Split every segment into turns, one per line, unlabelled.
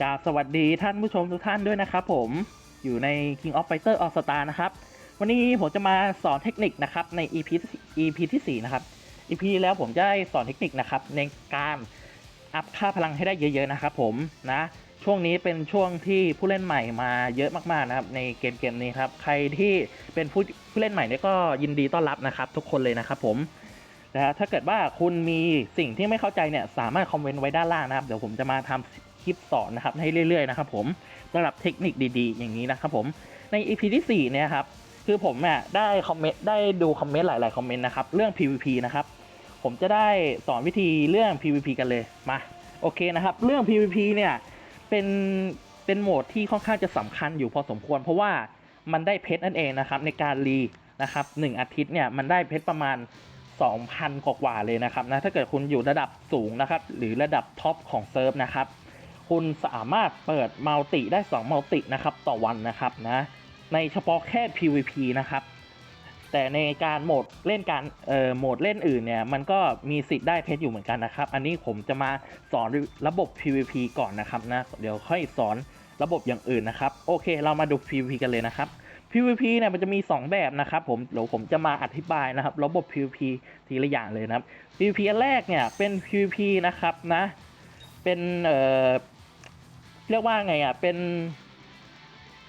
กราบสวัสดีท่านผู้ชมทุกท่านด้วยนะครับผมอยู่ใน King of Fighter All Star นะครับ วันนี้ผมจะมาสอนเทคนิคนะครับใน EP EP ที่ 4 นะครับ EP แล้วผมจะสอนเทคนิคนะครับในการอัพค่าพลังให้ได้เยอะๆนะครับผมนะช่วงนี้เป็นช่วงที่ผู้เล่นใหม่มาเยอะมากๆนะครับในเกมเกมนี้ครับ ใครที่เป็นผู้ผู้เล่นใหม่เนี่ยก็ยินดีต้อนรับนะครับ ทุกคนเลยนะครับผมนะถ้าเกิดว่าคุณมีสิ่งที่ไม่เข้าใจเนี่ยสามารถคอมเมนต์ไว้ด้านล่างนะครับ เดี๋ยวผมจะมาทำค ลิปสอนนะครับให้เรื่อยๆนะครับผมสำหรับเทคนิคดีๆ อย่างนี้นะครับผมใน EP ที่4เนี่ยครับคือผมเนี่ยได้คอมเมนต์ได้ดูคอมเมนต์หลายๆคอมเมนต์นะครับเรื่อง PVP นะครับผมจะได้สอนวิธีเรื่อง PVP กันเลยมาโอเคนะครับ เรื่อง PVP เนี่ยเป็นเป็นโหมดที่ค่อนข้างจะสำคัญอยู่พอสมควร เพราะว่ามันได้เพชรนั่นเองนะครับในการรีนะครับหนึ่งอาทิตย์เนี่ยมันได้เพชรประมาณ 2,000 กว่าเลยนะครับนะถ้าเกิดคุณอยู่ระดับสูงนะครับหรือระดับท็อปของเซิร์ฟนะครับ คุณสามารถเปิดมัลติได้2มัลตินะครับต่อวันนะครับนะในเฉพาะแค่ PVP นะครับ แต่ในการโหมดเล่นการเอ่อโหมดเล่นอื่นเนี่ยมันก็มีสิทธิ์ได้เพชรอยู่เหมือนกันนะครับ อันนี้ผมจะมาสอนระบบ PVP ก่อนนะครับนะเดี๋ยวค่อยสอนระบบอย่างอื่นนะครับ โอเคเรามาดู PVP กันเลยนะครับ PVP เนี่ยมันจะมี 2 แบบนะครับผมเดี๋ยวผมจะมาอธิบายนะครับ ระบบ PVP ทีละอย่างเลยนะครับ PVP อันแรกเนี่ยเป็น PVP นะครับนะเป็นเอ่อ เรียกว่าไงอะ เป็น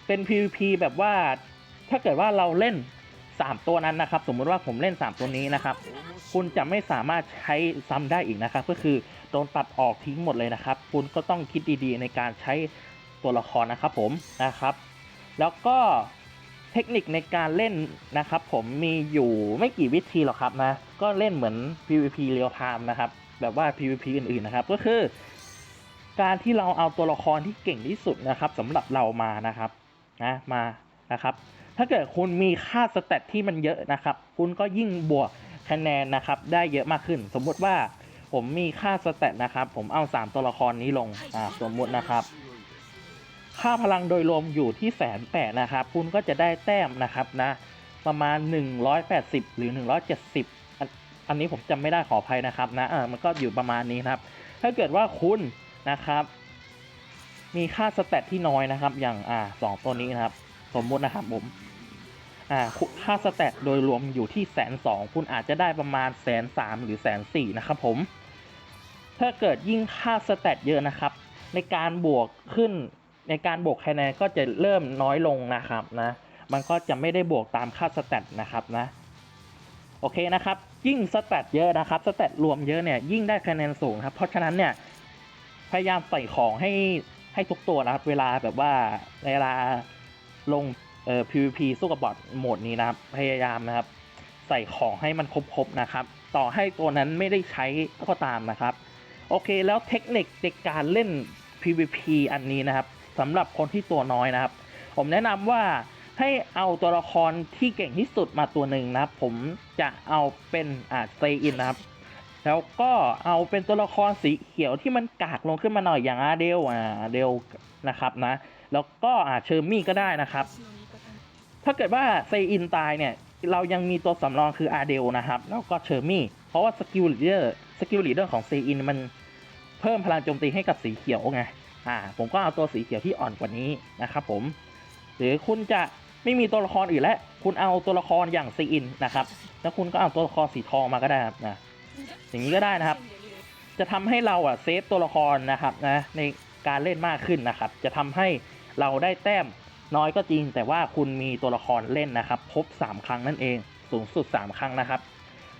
เป็น PVP แบบว่า ถ้าเกิดว่าเราเล่น 3 ตัวนั้นนะครับ สมมุติว่าผมเล่น 3 ตัวนี้นะครับ คุณจะไม่สามารถใช้ซ้ำได้อีกนะครับ ก็คือโดนตัดออกทิ้งหมดเลยนะครับ คุณก็ต้องคิดดีๆ ในการใช้ตัวละครนะครับผมนะครับ แล้วก็เทคนิคในการเล่นนะครับ ผมมีอยู่ไม่กี่วิธีหรอกครับนะ ก็เล่นเหมือน PVP Real Time นะครับ แบบว่า PVP อื่นๆนะครับ ก็คือ การที่เราเอาตัวละครที่เก่งที่สุดนะครับสำหรับเรามานะครับนะมานะครับ ถ้าเกิดคุณมีค่าสเตตที่มันเยอะนะครับ คุณก็ยิ่งบวกคะแนนนะครับได้เยอะมากขึ้น สมมติว่าผมมีค่าสเตตนะครับ ผมเอา 3 ตัวละครนี้ลงอ่าสมมตินะครับ ค่าพลังโดยรวมอยู่ที่แสนแปดนะครับ คุณก็จะได้แต้มนะครับนะประมาณ 180 หรือ 170 อันอันนี้ผมจำไม่ได้ขออภัยนะครับนะเออมันก็อยู่ประมาณนี้นะครับ ถ้าเกิดว่าคุณ นะครับ มีค่าสเตตที่น้อยนะครับ อย่างอ่าสองตัวนี้นะครับ สมมุตินะครับผมอ่าค่าสเตตโดยรวมอยู่ที่แสนสองคุณอาจจะได้ประมาณแสนสามหรือแสนสี่นะครับผม ถ้าเกิดยิ่งค่าสเตตเยอะนะครับ ในการบวกขึ้นในการบวกคะแนนก็จะเริ่มน้อยลงนะครับนะ มันก็จะไม่ได้บวกตามค่าสเตตนะครับนะ โอเคนะครับ ยิ่งสเตตเยอะนะครับสเตตรวมเยอะเนี่ยยิ่งได้คะแนนสูงครับ เพราะฉะนั้นเนี่ย พยายามใส่ของให้ให้ทุกตัวนะครับ เวลาแบบว่าเวลาลงเอ่อ PVP สู้กับบอทโหมดนี้นะครับ พยายามนะครับ ใส่ของให้มันครบๆนะครับ ต่อให้ตัวนั้นไม่ได้ใช้ก็ตามนะครับ โอเคแล้วเทคนิคในการเล่น PVP อันนี้นะครับสำหรับคนที่ตัวน้อยนะครับ ผมแนะนำว่าให้เอาตัวละครที่เก่งที่สุดมาตัวหนึ่งนะครับ ผมจะเอาเป็นอ่าเซอินนะครับ แล้วก็เอาเป็นตัวละครสีเขียวที่มันกากลงขึ้นมาหน่อยอย่างอาเดลอ่าเดลนะครับนะ แล้วก็อาเชอร์มี่ก็ได้นะครับ ถ้าเกิดว่าเซอินตายเนี่ย เรายังมีตัวสำรองคืออาเดลนะครับ แล้วก็เชอร์มี่ เพราะว่าสกิลลีเดอร์สกิลลีเดอร์ของเซอินมันเพิ่มพลังโจมตีให้กับสีเขียวไง อ่า ผมก็เอาตัวสีเขียวที่อ่อนกว่านี้นะครับผม หรือคุณจะไม่มีตัวละครอื่นแล้ว คุณเอาตัวละครอย่างซีอินนะครับ แล้วคุณก็เอาตัวละครสีทองมาก็ได้นะ อย่างนี้ก็ได้นะครับ จะทำให้เราอะเซฟตัวละครนะครับนะในการเล่นมากขึ้นนะครับ จะทำให้เราได้แต้มน้อยก็จริง แต่ว่าคุณมีตัวละครเล่นนะครับครบ3 ครั้งนั่นเอง สูงสุด 3 ครั้งนะครับ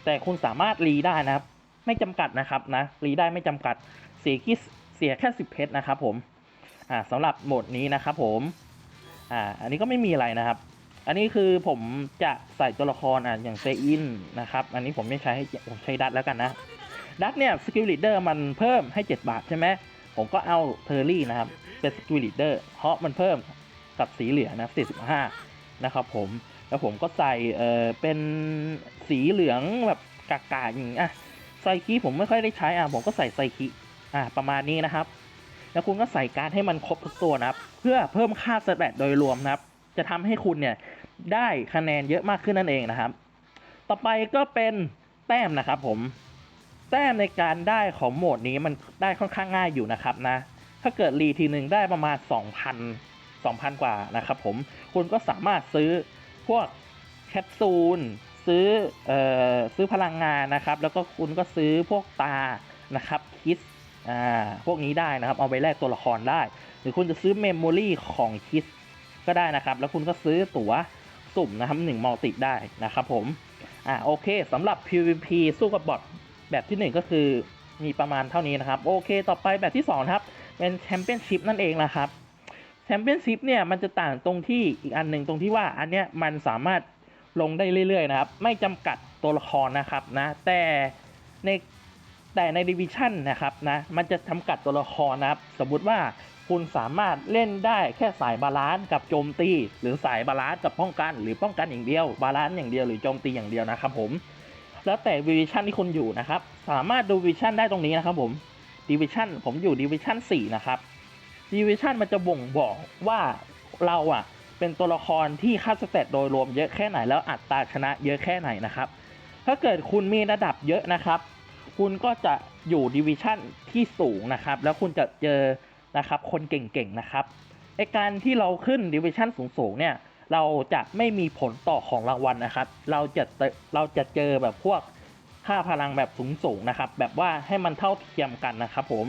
แต่คุณสามารถรีได้นะครับ ไม่จำกัดนะครับนะรีได้ไม่จำกัดเสียคิเสียแค่10เพชรนะครับผมอ่าสำหรับโหมดนี้นะครับผมอ่าอันนี้ก็ไม่มีอะไรนะครับ อันนี้คือผมจะใส่ตัวละครอะอย่างเซอินนะครับ อันนี้ผมไม่ใช้ให้ผมใช้ดัตแล้วกันนะ ดัตเนี่ยสกิลลีดเดอร์มันเพิ่มให้ 7 บาทใช่ไหมผมก็เอาเทอร์รี่นะครับ เป็นสกิลลีดเดอร์เพราะมันเพิ่มกับสีเหลืองนะ45 นะครับผมแล้วผมก็ใส่เออเป็นสีเหลืองแบบกากาอย่างนี้อะไซคิผมไม่ค่อยได้ใช้อะผมก็ใส่ไซคิอะประมาณนี้นะครับ แล้วคุณก็ใส่การให้มันครบทุกตัวนะครับ เพื่อเพิ่มค่าสแตทโดยรวมนะครับ จะทำให้คุณเนี่ย ได้คะแนนเยอะมากขึ้นนั่นเองนะครับ ต่อไปก็เป็นแต้มนะครับผม แต้มในการได้ของโหมดนี้มันได้ค่อนข้างง่ายอยู่นะครับนะ ถ้าเกิดรีทีหนึ่งได้ประมาณ 2,000 2,000 กว่านะครับผม คุณก็สามารถซื้อพวกแคปซูล ซื้อเอ่อซื้อพลังงานนะครับ แล้วก็คุณก็ซื้อพวกตานะครับคิสอ่าพวกนี้ได้นะครับ เอาไปแลกตัวละครได้ หรือคุณจะซื้อเมมโมรีของคิสก็ได้นะครับ แล้วคุณก็ซื้อตั๋ว สุ่มนะครับหนึ่งมัลติได้นะครับผมอ่าโอเคสำหรับ PVP สู้กับบอทแบบที่หนึ่งก็คือมีประมาณเท่านี้นะครับ โอเค ต่อไปแบบที่สองครับเป็นแชมเปี้ยนชิพนั่นเองนะครับแชมเปี้ยนชิพเนี่ยมันจะต่างตรงที่อีกอันหนึ่งตรงที่ว่าอันเนี้ยมันสามารถลงได้เรื่อยๆนะครับ ไม่จำกัดตัวละครนะครับนะแต่ในแต่ในดิวิชั่นนะครับนะมันจะจำกัดตัวละครนะครับ สมมุติว่า คุณสามารถเล่นได้แค่สายบาลานซ์กับโจมตี หรือสายบาลานซ์กับป้องกัน หรือป้องกันอย่างเดียว บาลานซ์อย่างเดียวหรือโจมตีอย่างเดียวนะครับผมแล้วแต่ดิวิชั่นที่คุณอยู่นะครับ สามารถดูดิวิชั่นได้ตรงนี้นะครับผมดิวิชั่นผมอยู่ดิวิชั่น4นะครับดิวิชั่นมันจะบ่งบอกว่าเราอะเป็นตัวละครที่ค่าสเตตโดยรวมเยอะแค่ไหนแล้วอัตราชนะเยอะแค่ไหนนะครับ ถ้าเกิดคุณมีระดับเยอะนะครับ คุณก็จะอยู่ดิวิชั่นที่สูงนะครับ แล้วคุณจะเจอ นะครับ คนเก่งๆนะครับไอการที่เราขึ้นดิวิชั่นสูงๆเนี่ยเราจะไม่มีผลต่อของรางวัลนะครับ เราจะเจอเราจะเจอแบบพวกค่าพลังแบบสูงๆนะครับ แบบว่าให้มันเท่าเทียมกันนะครับผม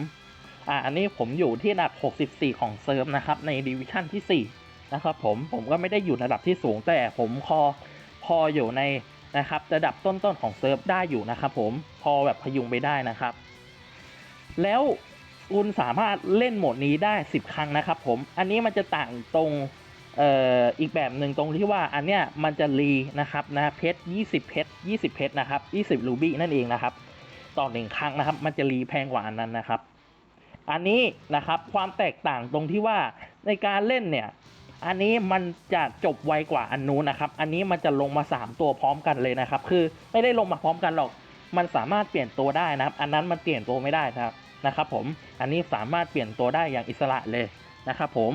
อ่าอันนี้ผมอยู่ที่ระดับ 64 ของเซิร์ฟนะครับในดิวิชั่นที่ 4 นะครับผมผมก็ไม่ได้อยู่ระดับที่สูงแต่ผมพอพออยู่ในนะครับระดับต้นๆของเซิร์ฟได้อยู่นะครับผมพอแบบพยุงไปได้นะครับ แล้ว คุณสามารถเล่นโหมดนี้ได้ 10 ครั้งนะครับผม อันนี้มันจะต่างตรงเอ่ออีกแบบหนึ่งตรงที่ว่าอันเนี้ยมันจะรีนะครับนะเพชร20 เพชร20 เพชรนะครับ20 รูบี้นั่นเองนะครับ ต่อหนึ่งครั้งนะครับ มันจะรีแพงกว่าอันนั้นนะครับ อันนี้นะครับความแตกต่างตรงที่ว่าในการเล่นเนี่ยอันนี้มันจะจบไวกว่าอันนู้นนะครับ อันนี้มันจะลงมา 3 ตัวพร้อมกันเลยนะครับ คือไม่ได้ลงมาพร้อมกันหรอก มันสามารถเปลี่ยนตัวได้นะครับ อันนั้นมันเปลี่ยนตัวไม่ได้นะครับ นะครับผมอันนี้สามารถเปลี่ยนตัวได้อย่างอิสระเลยนะครับผม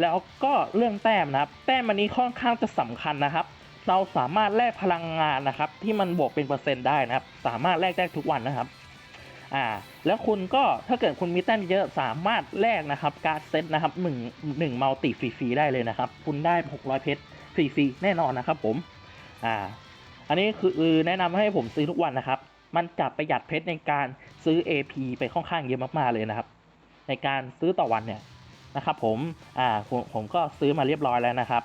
แล้วก็เรื่องแต้มนะครับแต้มอันนี้ค่อนข้างจะสำคัญนะครับ เราสามารถแลกพลังงานนะครับ ที่มันบวกเป็นเปอร์เซ็นต์ได้นะครับ สามารถแลกได้ทุกวันนะครับอ่าแล้วคุณก็ถ้าเกิดคุณมีแต้มเยอะสามารถแลกนะครับการเซตนะครับหนึ่งหนึ่งมัลติฟรีๆได้เลยนะครับ คุณได้ 600 เพชรฟรีๆแน่นอนนะครับผมอ่าอันนี้คือแนะนำให้ผมซื้อทุกวันนะครับ มันจะประหยัดเพชรในการซื้อ AP ไปค่อนข้างเยอะมากๆเลยนะครับ ในการซื้อต่อวันเนี่ยนะครับผมอ่าผมผมก็ซื้อมาเรียบร้อยแล้วนะครับ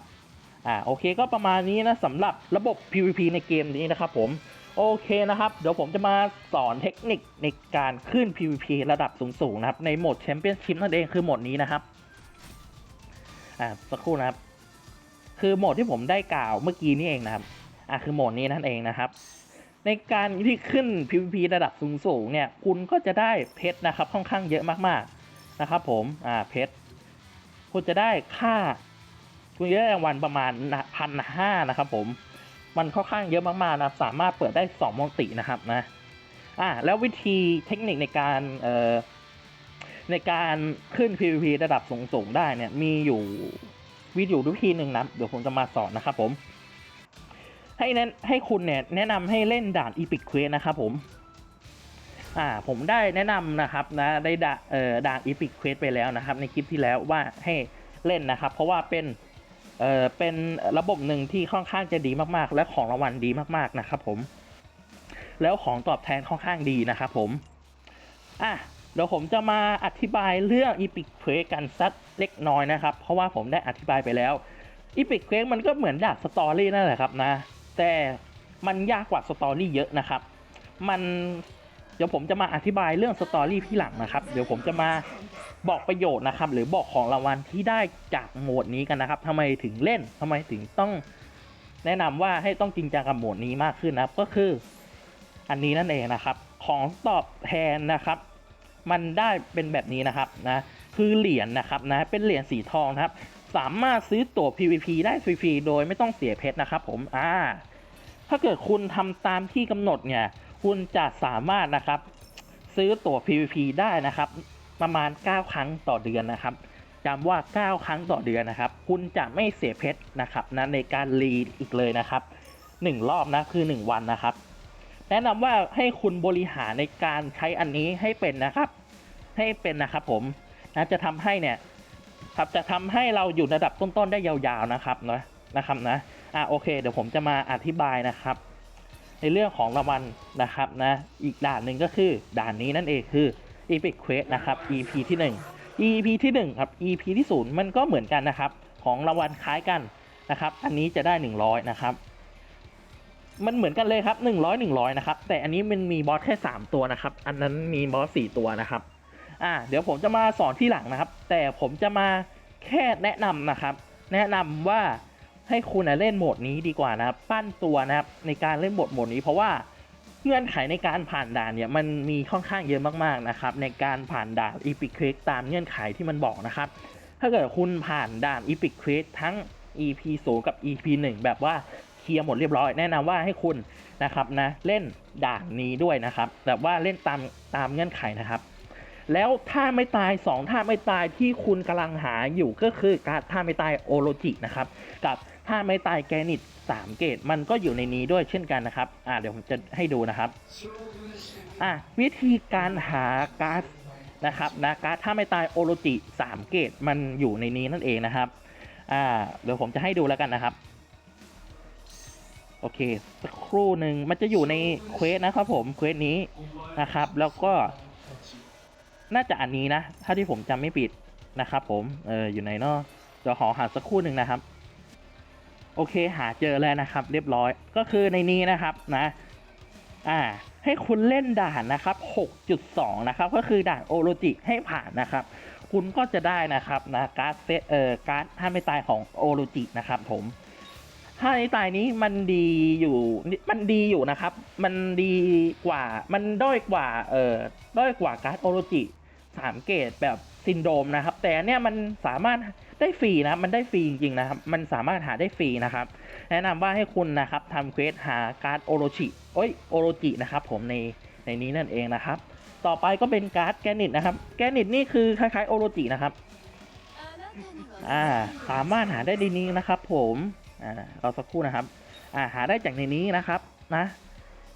อ่าโอเคก็ประมาณนี้นะสำหรับระบบ PVP ในเกมนี้นะครับผมโอเคนะครับ เดี๋ยวผมจะมาสอนเทคนิคในการขึ้น PVP ระดับสูงๆนะครับ ในโหมดแชมเปี้ยนชิพนั่นเองคือโหมดนี้นะครับ อ่าสักครู่นะครับ คือโหมดที่ผมได้กล่าวเมื่อกี้นี่เองนะครับ อ่าคือโหมดนี้นั่นเองนะครับ ในการที่ขึ้น PVP ระดับสูงๆเนี่ยคุณก็จะได้เพชรนะครับค่อนข้างเยอะมากๆนะครับผมอ่าเพชรคุณจะได้ค่าคุณจะได้รางวัลประมาณพันห้านะครับผมมันค่อนข้างเยอะมากๆนะครับสามารถเปิดได้2มงตินะครับนะอ่าแล้ววิธีเทคนิคในการเอ่อในการขึ้น PVP ระดับสูงๆได้เนี่ยมีอยู่วิดีโอวิธีหนึ่งนะเดี๋ยวผมจะมาสอนนะครับผม ให้แนะให้คุณเนี่ยแนะนำให้เล่นด่าน Epic Quest นะครับผมอ่าผมได้แนะนำนะครับนะได้ด่าเอ่อด่าน Epic Quest ไปแล้วนะครับ ในคลิปที่แล้วว่าให้เล่นนะครับ เพราะว่าเป็นเอ่อเป็นระบบหนึ่งที่ค่อนข้างจะดีมากๆ และของรางวัลดีมากๆนะครับผม แล้วของตอบแทนค่อนข้างดีนะครับผมอะเดี๋ยวผมจะมาอธิบายเรื่อง Epic Quest กันสักเล็กน้อยนะครับ เพราะว่าผมได้อธิบายไปแล้ว Epic Quest มันก็เหมือนดาบสตอรี่นั่นแหละครับนะ แต่มันยากกว่าสตอรี่เยอะนะครับ มันเดี๋ยวผมจะมาอธิบายเรื่องสตอรี่ที่หลังนะครับ เดี๋ยวผมจะมาบอกประโยชน์นะครับ หรือบอกของรางวัลที่ได้จากโหมดนี้กันนะครับทำไมถึงเล่นทำไมถึงต้องแนะนำว่าให้ต้องจริงจังกับโหมดนี้มากขึ้นนะครับ ก็คืออันนี้นั่นเองนะครับ ของตอบแทนนะครับ มันได้เป็นแบบนี้นะครับนะคือเหรียญนะครับนะเป็นเหรียญสีทองนะครับ สามารถซื้อตั๋ว PVP ได้ฟรีๆ โดยไม่ต้องเสียเพชรนะครับผมอ่าถ้าเกิดคุณทำตามที่กำหนดเนี่ย คุณจะสามารถนะครับ ซื้อตั๋ว PVP ได้นะครับ ประมาณ 9 ครั้งต่อเดือนนะครับจำว่า 9 ครั้งต่อเดือนนะครับ คุณจะไม่เสียเพชรนะครับนะในการรีดอีกเลยนะครับ 1 รอบนะคือ 1 วันนะครับ แนะนำว่าให้คุณบริหารในการใช้อันนี้ให้เป็นนะครับ ให้เป็นนะครับผมนะจะทำให้เนี่ย ครับจะทำให้เราอยู่ระดับต้นๆได้ยาวๆนะครับนะนะครับนะอะโอเค เดี๋ยวผมจะมาอธิบายนะครับ ในเรื่องของรางวัลนะครับนะอีกด่านหนึ่งก็คือด่านนี้นั่นเองคือ Epic Quest นะครับ EP ที่ 1 EP ที่ 1 ครับ EP ที่0มันก็เหมือนกันนะครับ ของรางวัลคล้ายกันนะครับ อันนี้จะได้ 100 นะครับ มันเหมือนกันเลยครับ 100 100 นะครับ แต่อันนี้มันมีบอสแค่ 3 ตัวนะครับ อันนั้นมีบอส 4 ตัวนะครับ อ่าเดี๋ยวผมจะมาสอนที่หลังนะครับ แต่ผมจะมาแค่แนะนำนะครับ แนะนำว่าให้คุณเล่นโหมดนี้ดีกว่านะครับ ปั้นตัวนะครับในการเล่นโหมดโหมดนี้ เพราะว่าเงื่อนไขในการผ่านด่านเนี่ยมันมีค่อนข้างเยอะมากๆนะครับ ในการผ่านด่าน Epic Quest ตามเงื่อนไขที่มันบอกนะครับ ถ้าเกิดคุณผ่านด่าน Epic Quest ทั้ง EP 0กับ EP 1 แบบว่าเคลียร์หมดเรียบร้อยแนะนำว่าให้คุณนะครับนะเล่นด่านนี้ด้วยนะครับ แบบว่าเล่นตามตามเงื่อนไขนะครับ แล้วถ้าไม่ตาย 2 ท่าไม่ตายที่คุณกำลังหาอยู่ก็คือการท่าไม่ตายโอโรจินะครับกับท่าไม่ตายแกนิต3 เกตมันก็อยู่ในนี้ด้วยเช่นกันนะครับอ่าเดี๋ยวผมจะให้ดูนะครับอะวิธีการหาการ์ดนะครับนะการ์ดท่าไม่ตายโอโรจิ 3 เกตมันอยู่ในนี้นั่นเองนะครับอ่าเดี๋ยวผมจะให้ดูแล้วกันนะครับโอเคสักครู่หนึ่งมันจะอยู่ในเควสนะครับผมเควสนี้นะครับ แล้วก็ น่าจะอันนี้นะ ถ้าที่ผมจำไม่ผิดนะครับผม เอออยู่ในเนอะเดี๋ยวขอหาสักคู่หนึ่งนะครับ โอเคหาเจอแล้วนะครับ เรียบร้อย ก็คือในนี้นะครับนะ อ่า ให้คุณเล่นด่านนะครับ 6.2 นะครับ ก็คือด่านโอโรจิให้ผ่านนะครับ คุณก็จะได้นะครับนะการ์ดเซตเอ่อการ์ดท่าไม่ตายของโอโรจินะครับผม ถ้าในตายนี้มันดีอยู่มันดีอยู่นะครับ มันดีกว่ามันด้อยกว่าเอ่อด้อยกว่าการ์ดโอโรจิสามเกตแบบซินโดมนะครับ แต่อันเนี่ยมันสามารถได้ฟรีนะมันได้ฟรีจริงๆนะครับ มันสามารถหาได้ฟรีนะครับ แนะนำว่าให้คุณนะครับทำเควสหาการ์ดโอโรจิโอ้ยโอโรจินะครับผมในในนี้นั่นเองนะครับ ต่อไปก็เป็นการ์ดแกนิตนะครับ แกนิตนี่คือคล้ายๆโอโรจินะครับ อ่าสามารถหาได้ในนี้นะครับผม อ่าเราสักครู่นะครับ อ่าหาได้จากในนี้นะครับนะ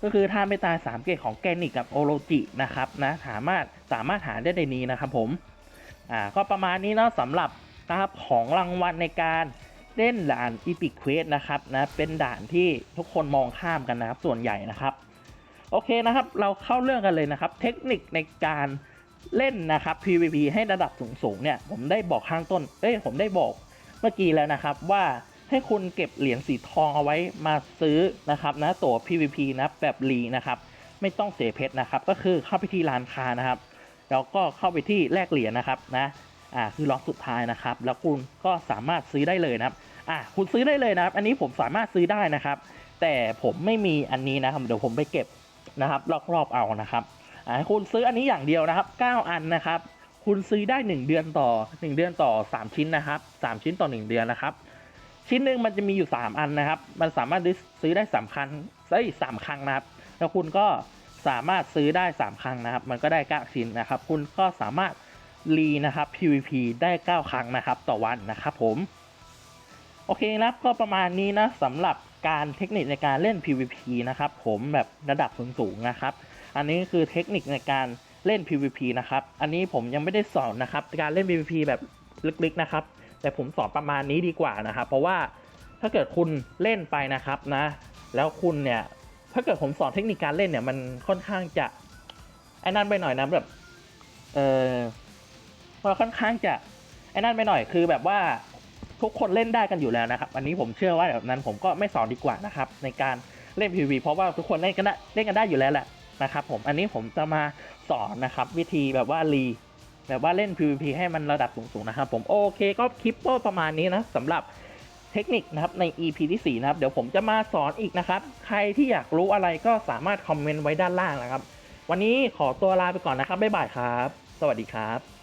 ก็คือท่าไม่ตาสามเกตของแกนิกกับโอโรจินะครับนะสามารถสามารถหาได้ในนี้นะครับผม อ่าก็ประมาณนี้เนาะสำหรับนะครับของรางวัลในการเล่นด่าน Epic Quest นะครับนะเป็นด่านที่ทุกคนมองข้ามกันนะครับส่วนใหญ่นะครับ โอเคนะครับ เราเข้าเรื่องกันเลยนะครับ เทคนิคในการเล่นนะครับ PVP ให้ระดับสูงๆเนี่ย ผมได้บอกข้างต้น เอ้ยผมได้บอกเมื่อกี้แล้วนะครับว่า ให้คุณเก็บเหรียญสีทองเอาไว้มาซื้อนะครับนะตั๋ว PVP นะแบบรีนะครับไม่ต้องเสียเพชรนะครับก็คือเข้าไปที่ร้านค้านะครับแล้วก็เข้าไปที่แลกเหรียญนะครับนะอ่าคือล็อกสุดท้ายนะครับ แล้วคุณก็สามารถซื้อได้เลยนะครับอ่าคุณซื้อได้เลยนะครับ อันนี้ผมสามารถซื้อได้นะครับ แต่ผมไม่มีอันนี้นะครับเดี๋ยวผมไปเก็บนะครับรอบๆเอานะครับอ่าให้คุณซื้ออันนี้อย่างเดียวนะครับ 9 อันนะครับ คุณซื้อได้ 1 เดือนต่อ 1 เดือนต่อ 3 ชิ้นนะครับ 3 ชิ้นต่อ 1 เดือนนะครับ ชิ้นหนึ่งมันจะมีอยู่ 3 อันนะครับ มันสามารถซื้อได้3ครั้งได้สามครั้งนะครับ แล้วคุณก็สามารถซื้อได้ 3 ครั้งนะครับ มันก็ได้ 9 ชิ้นนะครับ คุณก็สามารถรีนะครับ PVP ได้ 9 ครั้งนะครับ ต่อวันนะครับผม โอเคนะครับ ก็ประมาณนี้นะสำหรับการเทคนิคในการเล่น PVP นะครับผมแบบระดับสูงๆนะครับ อันนี้คือเทคนิคในการเล่น PVP นะครับ อันนี้ผมยังไม่ได้สอนนะครับ การเล่น PVP แบบลึกๆนะครับ แต่ผมสอนประมาณนี้ดีกว่านะครับ เพราะว่าถ้าเกิดคุณเล่นไปนะครับนะ แล้วคุณเนี่ยถ้าเกิดผมสอนเทคนิคการเล่นเนี่ยมันค่อนข้างจะไอ้นั่นไปหน่อยนะแบบเออมันค่อนข้างจะไอ้นั่นไปหน่อยคือแบบว่าทุกคนเล่นได้กันอยู่แล้วนะครับอันนี้ผมเชื่อว่าแบบนั้นผมก็ไม่สอนดีกว่านะครับ ในการเล่น PVP เพราะว่าทุกคนเล่นกันได้เล่นกันได้อยู่แล้วแหละนะครับ ผมอันนี้ผมจะมาสอนนะครับ วิธีแบบว่ารี แบบว่าเล่น PVP ให้มันระดับสูงๆนะครับผมโอเคก็คลิปก็ประมาณนี้นะสำหรับเทคนิคนะครับใน EP ที่4นะครับเดี๋ยวผมจะมาสอนอีกนะครับใครที่อยากรู้อะไรก็สามารถคอมเมนต์ไว้ด้านล่างนะครับ วันนี้ขอตัวลาไปก่อนนะครับบ๊ายบายครับ สวัสดีครับ